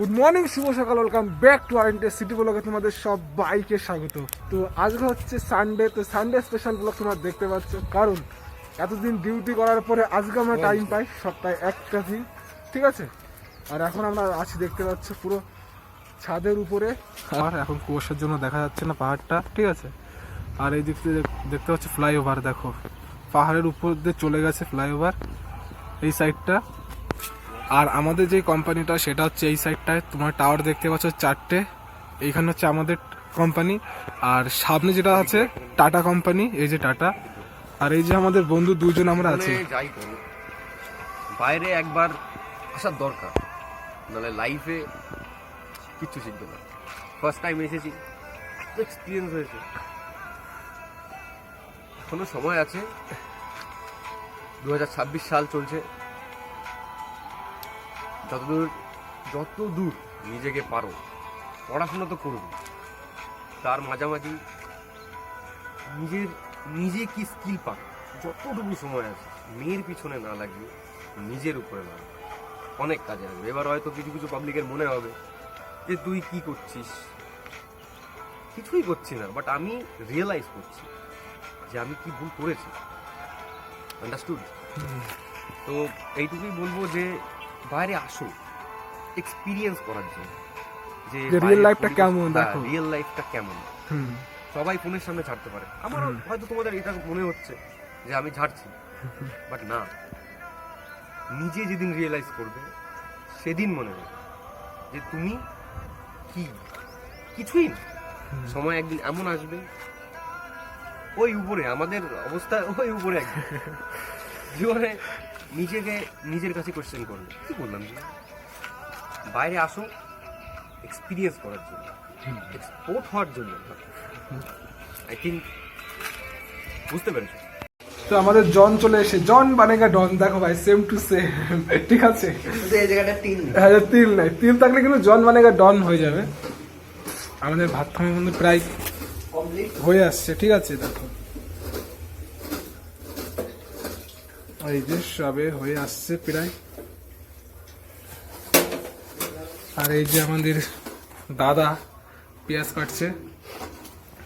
Good morning শুভ সকাল welcome back to our city ব্লগে তোমাদের সব বাইকে স্বাগত। তো আজকে হচ্ছে সানডে তো সানডে স্পেশাল ব্লগ তোমরা দেখতে পাচ্ছ। কারণ এতদিন ডিউটি করার পরে আজকে আমরা টাইম পাই সপ্তাহে একটা দিন ঠিক আছে? আর এখন আমরা আছি দেখতে পাচ্ছ পুরো ছাদের উপরে। আর এখন কুয়াশার জন্য দেখা যাচ্ছে না পাহাড়টা ঠিক আছে? আর এই দিক থেকে দেখতে পাচ্ছ ফ্লাইওভার দেখো। পাহাড়ের উপর দিয়ে চলে গেছে ফ্লাইওভার এই সাইডটা আর আমাদের যে কোম্পানিটা, সেটা হচ্ছে এই সাইডটায়। তোমার টাওয়ার দেখতে পাচ্ছ, চারটে। এইখানে হচ্ছে আমাদের কোম্পানি। আর সামনে যেটা আছে, টাটা কোম্পানি, এই যে টাটা। আর এই যে আমাদের বন্ধু দুজন আমরা আছি। যাই বাইরে একবার আসার দরকার। নাহলে লাইফে কিচ্ছু শিখবে না। ফার্স্ট টাইম এসেছি। এক্সপিরিয়েন্স হয়েছে। এখনও সময় আছে। দু হাজার ছাব্বিশ সাল চলছে। যতদূর যত দূর নিজেকে পারো, পড়াশোনা তো করবে তার মাঝামাঝি নিজের, নিজে কি স্কিল পাক যতটুকু সময় আছে, মেয়ের পিছনে না লাগিয়ে নিজের উপরে না অনেক কাজে আসবে এবার হয়তো কিছু কিছু পাবলিকের মনে হবে যে, তুই কি করছিস? কিছুই করছি না বাট আমি রিয়েলাইজ করছি যে, আমি কি ভুল করেছি। আন্ডারস্টুড তো এইটুকুই বলব যে বাইরে আসো এক্সপিরিয়েন্স করার জন্য। যে যে real life টা কেমন দেখো। রিয়েল লাইফটা কেমন? সবাই ফোনের সামনে ছাড়তে পারে। আমার হয়তো তোমাদের এটা মনে হচ্ছে যে আমি ঝাড়ছি বাট না। নিজে যেদিন রিয়েলাইজ করবে সেদিন মনে হবে যে তুমি কি? কিছুই না। সময় একদিন এমন আসবে ওই উপরে আমাদের অবস্থা ওই উপরে একদিন। জীবনে নিজেকে নিজের কাছে কোশ্চেন করবে কি বললাম? বাইরে আসো এক্সপিরিয়েন্স করার জন্য এক্সপোর্ট হওয়ার জন্য। আই থিঙ্ক বুঝতে পেরেছ? তো আমাদের জন চলে এসে জন বানেগা ডন দেখো ভাই সেম টু সেম ঠিক আছে? এই জায়গাটা তিন হ্যাঁ তিল নাই। তিল থাকলে কিন্তু জন বানেগা ডন হয়ে যাবে। আমাদের ভাত খাওয়া কিন্তু প্রায় কমপ্লিট হয়ে আসছে ঠিক আছে দেখো। এই যে সবে হয়ে আসছে প্রায় আর এই যে আমাদের দাদা পেঁয়াজ কাটছে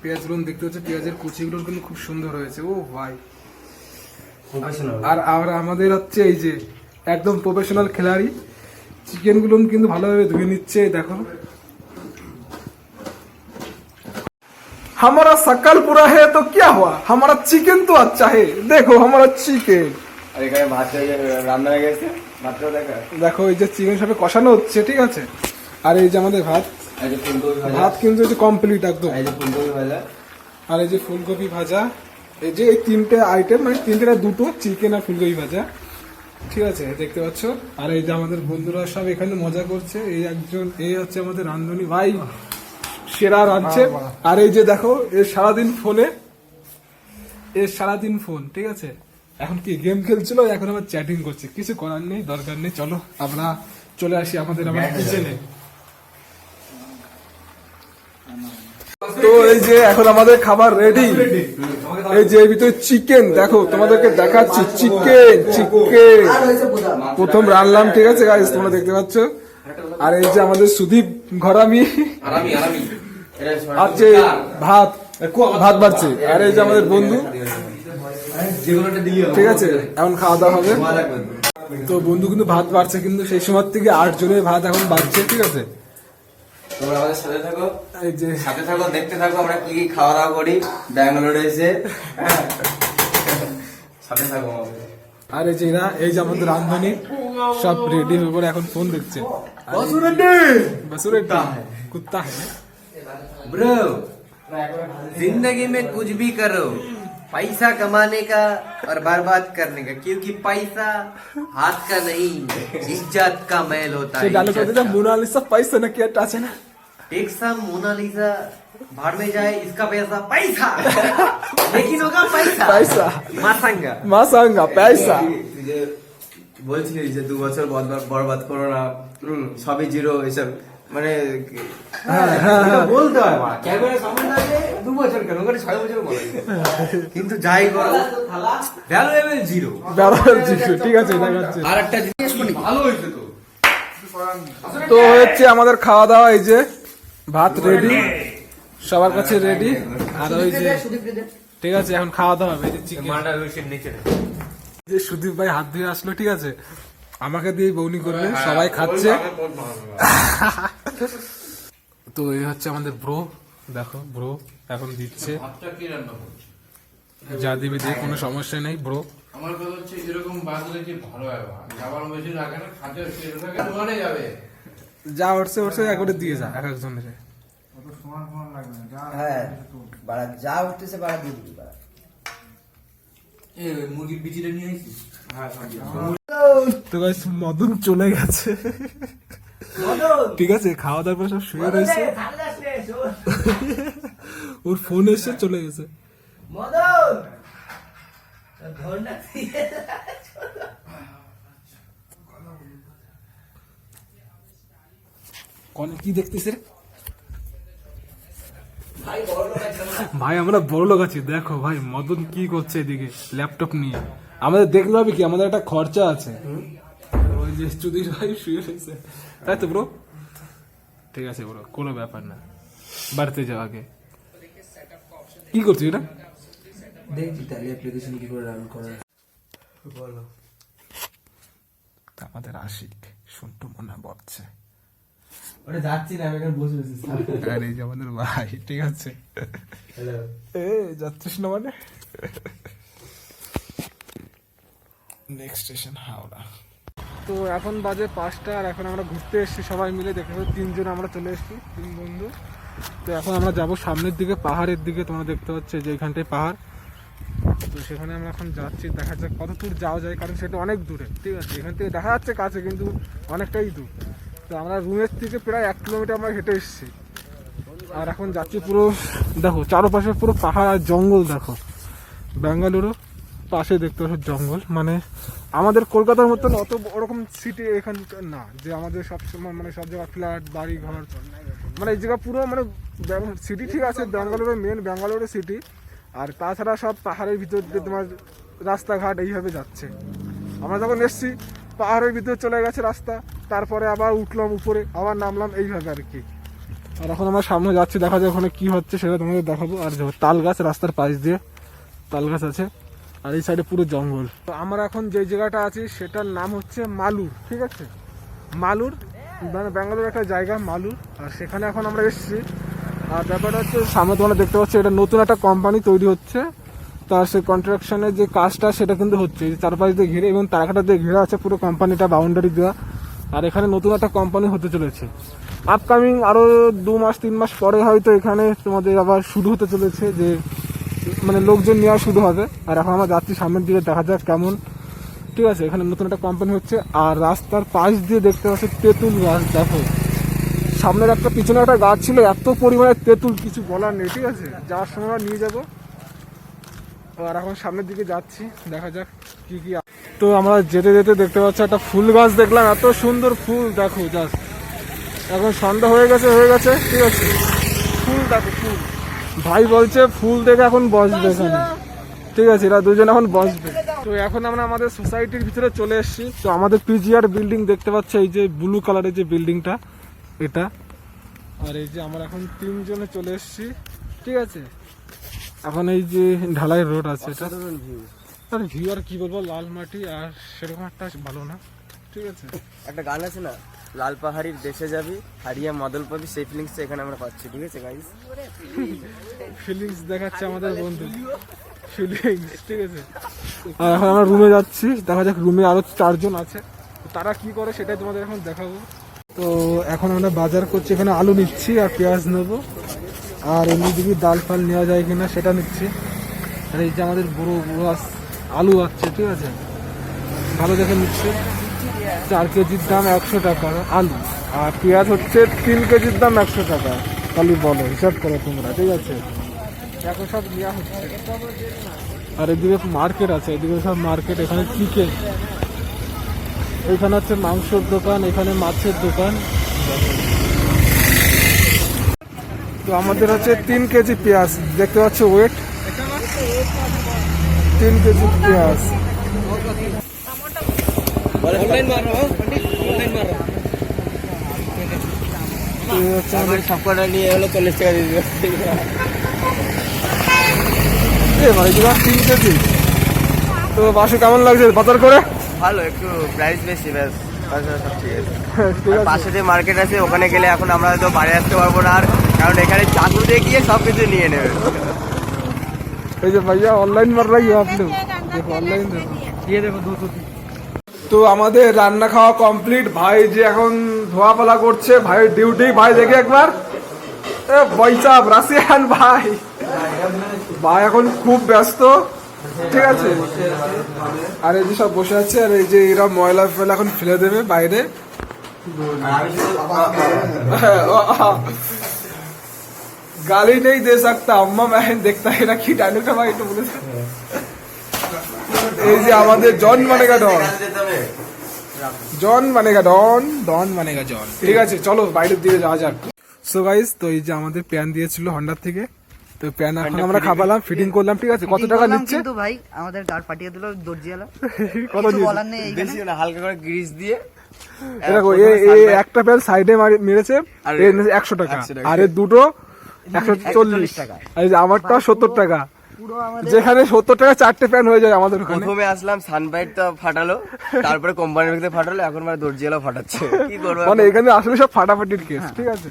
পেঁয়াজগুলো দেখতে হচ্ছে পেঁয়াজের কুচিগুলো কিন্তু খুব সুন্দর হয়েছে ও ভাই আর আর আমাদের হচ্ছে এই যে একদম প্রফেশনাল খেলাড়ি চিকেন গুলো কিন্তু ভালোভাবে ধুয়ে নিচ্ছে এই দেখো हमारा शकल पूरा है तो क्या हुआ हमारा चिकन तो अच्छा है देखो हमारा चिकन আর এখানে ভাত রান্না হয়ে গেছে ভাতটা দেখা দেখো এই যে চিকেন সাথে কষানো হচ্ছে ঠিক আছে? আর এই যে আমাদের ভাত ভাত কিন্তু এই যে কমপ্লিট একদম। এই যে ফুলকপি ভাজা। আর এই যে ফুলকপি ভাজা এই যে এই তিনটে আইটেম মানে তিনটে দুটো চিকেন আর ফুলকপি ভাজা ঠিক আছে দেখতে পাচ্ছ? আর এই যে আমাদের বন্ধুরা সব এখানে মজা করছে এই একজন এই হচ্ছে আমাদের রান্ধনী ভাই সেরা রাঁধছে। আর এই যে দেখো এ সারাদিন ফোনে এ সারাদিন ফোন ঠিক আছে? এখন কি গেম খেলছিল? এখন আবার চ্যাটিং করছে। কিছু করার নেই দরকার নেই। চলো আমরা চলে আসি আমাদের আমার কিচেনে তো এই যে এখন আমাদের খাবার রেডি এই যে ভিতরে চিকেন দেখো তোমাদেরকে দেখাচ্ছি। চিকেন চিকেন প্রথম রান্নাম ঠিক আছে গাইস তোমরা দেখতে পাচ্ছ? আর এই যে আমাদের সুদীপ ঘরামি। আর যে ভাত ভাত বাড়ছে। আর এই যে আমাদের বন্ধু। ঠিক আছে এখন খাওয়া দাওয়া হবে ভালো লাগবে তো বন্ধু কিন্তু ভাত বাড়ছে কিন্তু সেই সময় থেকে আট জনের ভাত এখন বাড়ছে ঠিক আছে তোমরা আমাদের সাথে থাকো এই যে সাথে থাকো দেখতে থাকো আমরা কি কি খাওয়া দাওয়া করি ব্যাঙ্গালোরে এসে হ্যাঁ। সাথে থাকো আমাদের আর এই যে এরা এই যে আমাদের রান্ধনী সব রেডি হয়ে পরে এখন ফোন দেখছে बसुरेड्डी कुत्ता है ब्रो जिंदगी में कुछ भी करो पैसा कमाने का और बर्बाद करने का क्योंकि पैसा हाथ का नहीं इज्जत का मैल होता সে है ডায়লগ इज्जत করতে का। মোনালিসা পয়সা নাকি একটা আছে না एक सम मोनालिसा भाड़ में जाए इसका पैसा पैसा लेकिन होगा पैसा पैसा। मासांगा মাসাঙ্গা পয়সা তুই যে বলছিলি যে দু বছর বরবাদ বরবাদ করো না হুম, সবই জিরো এসব মানে বলতে হয়। মা ক্যামেরা সামনে দাঁড়িয়ে দু বছর কেন? ওখানে ছয় বছর বলে কিন্তু যাই করো ভ্যালুয়েবল জিরো বেড়াল ঠিক আছে আর একটা জিনিস ভালো হয়েছে তো। তো হচ্ছে আমাদের খাওয়া দাওয়া এই যে ভাত রেডি সবার কাছে রেডি আর ওই যে ঠিক আছে এখন খাওয়া দাওয়া হবে এই যে chicken। মাটা নিচে। যে সুদীপ ভাই হাত ধুয়ে আসলো ঠিক আছে? আমাকে দিয়ে বৌনি করবে সবাই খাচ্ছে। তো এই হচ্ছে আমাদের ব্রো দেখো ব্রো এখন দিচ্ছে। যা দিবি দিয়ে কোনো সমস্যা নেই ব্রো আমার কথা হচ্ছে এরকম বাঁধলে যে ভালো হয়? যাবার বেশি রাখে না খাতে যাবে। যা উঠছে উঠছে এক করে দিয়ে যা এক একজনের। হ্যাঁ বাড়া যা উঠতেছে বাড়া দিয়ে দিবি বাড়া। মুরগির বিচিটা নিয়ে আসিস তো গাইস মদন চলে গেছে। ঠিক আছে খাওয়া দাওয়ার পর সব শুয়ে রয়েছে। ওর ফোন এসে চলে গেছে। কনে কি দেখতেছে ভাই আমরা বড় লোক আছি। দেখো ভাই মদন কি করছে এদিকে? ল্যাপটপ নিয়ে। আমাদের দেখলে হবে কি? আমাদের একটা খরচা আছে। ওই যে চুদির ভাই শুয়ে রয়েছে। তাই তো ব্রো ঠিক আছে ব্রো কোনো ব্যাপার না। বাড়িতে যাও আগে। কি করছিস এটা? দেখছি তাহলে অ্যাপ্লিকেশন কি করে রান করে আমাদের আশিক শুনটু মনে পড়ছে ওটা যাচ্ছি না আমি এখানে বসে বসে আর এই যে আমাদের ভাই ঠিক আছে। এ যাচ্ছিস না মানে? Next station Howrah. তো এখন বাজে পাঁচটা আর এখন আমরা ঘুরতে এসেছি সবাই মিলে দেখে তিনজন আমরা চলে এসেছি, তিন বন্ধু। তো এখন আমরা যাব সামনের দিকে, পাহাড়ের দিকে, তোমরা দেখতে পাচ্ছ যে এখানটায় পাহাড়। তো সেখানে আমরা এখন যাচ্ছি, দেখা যাক কত দূর যাওয়া যায়, কারণ সেটা অনেক দূরে, ঠিক আছে? এখান থেকে দেখা যাচ্ছে কাছে, কিন্তু অনেকটাই দূর। তো আমরা রুমের থেকে প্রায় এক কিলোমিটার আমরা হেঁটে এসেছি। আর এখন যাচ্ছি পুরো, দেখো, চারপাশে পুরো পাহাড় আর জঙ্গল, দেখো। ব্যাঙ্গালুরু পাশে দেখতে পাচ্ছ জঙ্গল। মানে আমাদের কলকাতার মতন অত ওরকম সিটি এখানকার না, যে আমাদের সব সময় মানে সব জায়গায় ফ্ল্যাট বাড়ি ঘর মানে এই জায়গা পুরো মানে সিটি ঠিক আছে ব্যাঙ্গালুরু মেন ব্যাঙ্গালুরু সিটি আর তাছাড়া সব পাহাড়ের ভিতর দিয়ে তোমার রাস্তাঘাট এইভাবে যাচ্ছে। আমরা যখন এসছি, পাহাড়ের ভিতর চলে গেছে রাস্তা, তারপরে আবার উঠলাম উপরে, আবার নামলাম এইভাবে আর কি। আর এখন আমরা সামনে যাচ্ছি, দেখা যায় ওখানে কি হচ্ছে, সেটা তোমাদের দেখাবো। আর তাল গাছ, রাস্তার পাশ দিয়ে তাল গাছ আছে। আর এই সাইডে পুরো জঙ্গল। তো আমরা এখন যে জায়গাটা আছি, সেটার নাম হচ্ছে মালুর, ঠিক আছে? মালুর মানে ব্যাঙ্গালোর একটা জায়গা, মালুর। আর সেখানে এখন আমরা এসেছি। আর ব্যাপারটা হচ্ছে, সামনে তোমরা দেখতে পাচ্ছ, এটা নতুন একটা কোম্পানি তৈরি হচ্ছে। তার সেই কন্ট্রাকশনের যে কাজটা, সেটা কিন্তু হচ্ছে। চারপাশ দিয়ে ঘিরে এবং তারাকাটা দিয়ে ঘিরে আছে, পুরো কোম্পানিটা বাউন্ডারি দেওয়া। আর এখানে নতুন একটা কোম্পানি হতে চলেছে। আপকামিং আরও দু মাস, তিন মাস পরে হয়তো এখানে তোমাদের আবার শুরু হতে চলেছে যে মানে লোকজন নেওয়া শুরু হবে। আর এখন আমরা যাচ্ছি সামনের দিকে দেখা যাক কেমন। ঠিক আছে, এখানে নতুন একটা কোম্পানি হচ্ছে। আর রাস্তার পাশ দিয়ে দেখতে পাচ্ছি তেঁতুল গাছ, দেখো। সামনের একটা পিছনে একটা গাছ ছিল, এত পরিমাণে তেঁতুল, কিছু বলার নেই, ঠিক আছে? যাওয়ার সময় আমরা নিয়ে যাব। আর এখন সামনের দিকে যাচ্ছি, দেখা যাক কি কি তো আমরা যেতে যেতে দেখতে পাচ্ছি একটা ফুল গাছ দেখলাম, এত সুন্দর ফুল, দেখো জাস্ট এখন সন্ধ্যা হয়ে গেছে হয়ে গেছে, ঠিক আছে। ফুল, দেখো, ফুল। ভাই বলছে ফুল দেখে এখন বসবে এখানে। ঠিক আছে এরা দুজন এখন বসবে। তো এখন আমরা আমাদের সোসাইটির ভিতরে চলে এসেছি। তো আমাদের পিজিআর বিল্ডিং দেখতে পাচ্ছি এই যে ব্লু কালারের যে বিল্ডিংটা এটা। আর এই যে আমরা এখন তিনজনে চলে এসেছি। ঠিক আছে। এখন এই যে ঢালাই রোড আছে এটা। আর ভিউ আর কি বলব লাল মাটি আর সেরকম একটা ভালো না। ঠিক আছে। একটা গান আছে না? লাল পাহাড়ির দেশে যাবি হারিয়া মদল পাবি সেই ফিলিংসটা এখানে আমরা পাচ্ছি ঠিক আছে গাইস ফিলিংস দেখাচ্ছে আমাদের বন্ধু। ফিলিংস ঠিক আছে? আর এখন আমরা রুমে যাচ্ছি দেখা যাক রুমে আরও চারজন আছে। তারা কি করে সেটাই তোমাদের এখন দেখাবো। তো এখন আমরা বাজার করছি এখানে আলু নিচ্ছি আর পেঁয়াজ নেব। আর এমনি যদি ডাল ফাল নেওয়া যায় কিনা সেটা নিচ্ছি। আর এই যে আমাদের বড় বড় আলু আছে ঠিক আছে? ভালো দেখে নিচ্ছে। চার কেজির দাম একশো টাকা, আলু। আর পেঁয়াজ হচ্ছে তিন কেজির দাম একশো টাকা। খালি বলো, হিসাব করো তোমরা, ঠিক আছে? সব নেওয়া হচ্ছে। আর এদিকে মার্কেট আছে, এদিকে সব মার্কেট এখানে চিকেন এখানে হচ্ছে মাংসের দোকান, এখানে মাছের দোকান। তো আমাদের হচ্ছে তিন কেজি পেঁয়াজ, দেখতে পাচ্ছ ওয়েট তিন কেজি পেঁয়াজ। সবকটা নিয়ে হলো চল্লিশ টাকা দিয়ে দিবে তো বাসে কেমন লাগছে বাজার করে ভালো একটু প্রাইস বেশি ব্যাস। পাশে যে মার্কেট আছে ওখানে গেলে এখন আমরা হয়তো বাড়ি আসতে পারব না। আর কারণ এখানে চাকু দিয়ে গিয়ে সব কিছু নিয়ে নেবে। এই যে ভাইয়া অনলাইন মার রাই আপনি। অনলাইন দিয়ে দেখো। দু তো আমাদের রান্না খাওয়া কমপ্লিট ভাই যে এখন ধোয়া পালা করছে ভাইয়ের ডিউটি ভাই দেখে একবার এ বৈসাব রাশিয়ান ভাই ভাই এখন খুব ব্যস্ত ঠিক আছে আর এই যে সব বসে আছে আর এই যে এরা ময়লা ফেলা এখন ফেলে দেবে বাইরে গালি নেই দে सकता अम्मा मैं देखता है ना কি ডায়লগটা ভাই একটু বলে দে। এই যে আমাদের জন মানেগা ডন। জন মানেগা ডন। ডন মানেগা জন। ঠিক আছে চলো বাইরের দিকে যাওয়া যাক। সো গাইস তো এই যে আমাদের প্যান দিয়েছিল হন্ডার থেকে। তো প্যান এখন আমরা খাবালাম ফিটিং করলাম ঠিক আছে? কত টাকা নিচ্ছে? কিন্তু ভাই আমাদের গার্ড পাঠিয়ে দিল দর্জিয়ালা কত কিছু বলার নেই বেশি না হালকা করে গ্রিস দিয়ে। দেখো এ এ একটা প্যান সাইডে মেরেছে এর একশো টাকা। 100 টাকা। আর এর দুটো একশো চল্লিশ। 140 টাকা। আর এই যে আমারটা সত্তর টাকা। যেখানে সত্তর টাকা চারটে প্যান হয়ে যায় আমাদের ওখানে। প্রথমে আসলাম সানবাইট তো ফাটালো তারপরে কোম্পানির ভিতরে ফাটালো এখন মানে দর্জিয়ালা ফাটাচ্ছে। কি করব মানে এখানে? আসলে সব ফাটাফাটির কেস ঠিক আছে?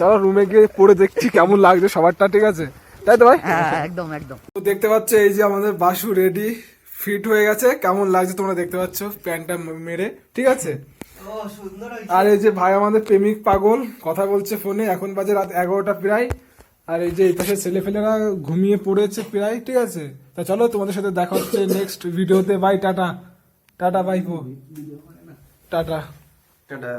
চলো রুমে গিয়ে পড়ে দেখছি কেমন লাগছে সবারটা ঠিক আছে? তাই তো ভাই? হ্যাঁ একদম একদম। তো দেখতে পাচ্ছ এই যে আমাদের বাসু রেডি ফিট হয়ে গেছে। কেমন লাগছে তোমরা দেখতে পাচ্ছ প্যান্টটা মেরে ঠিক আছে? আর এই যে ভাই আমাদের প্রেমিক পাগল কথা বলছে ফোনে এখন বাজে রাত এগারোটা প্রায়। আর এই যে এই পাশে ছেলে ফেলেরা ঘুমিয়ে পড়েছে প্রায় ঠিক আছে? তা চলো তোমাদের সাথে দেখা হচ্ছে নেক্সট ভিডিওতে bye tata. Tata bye tata. Tata.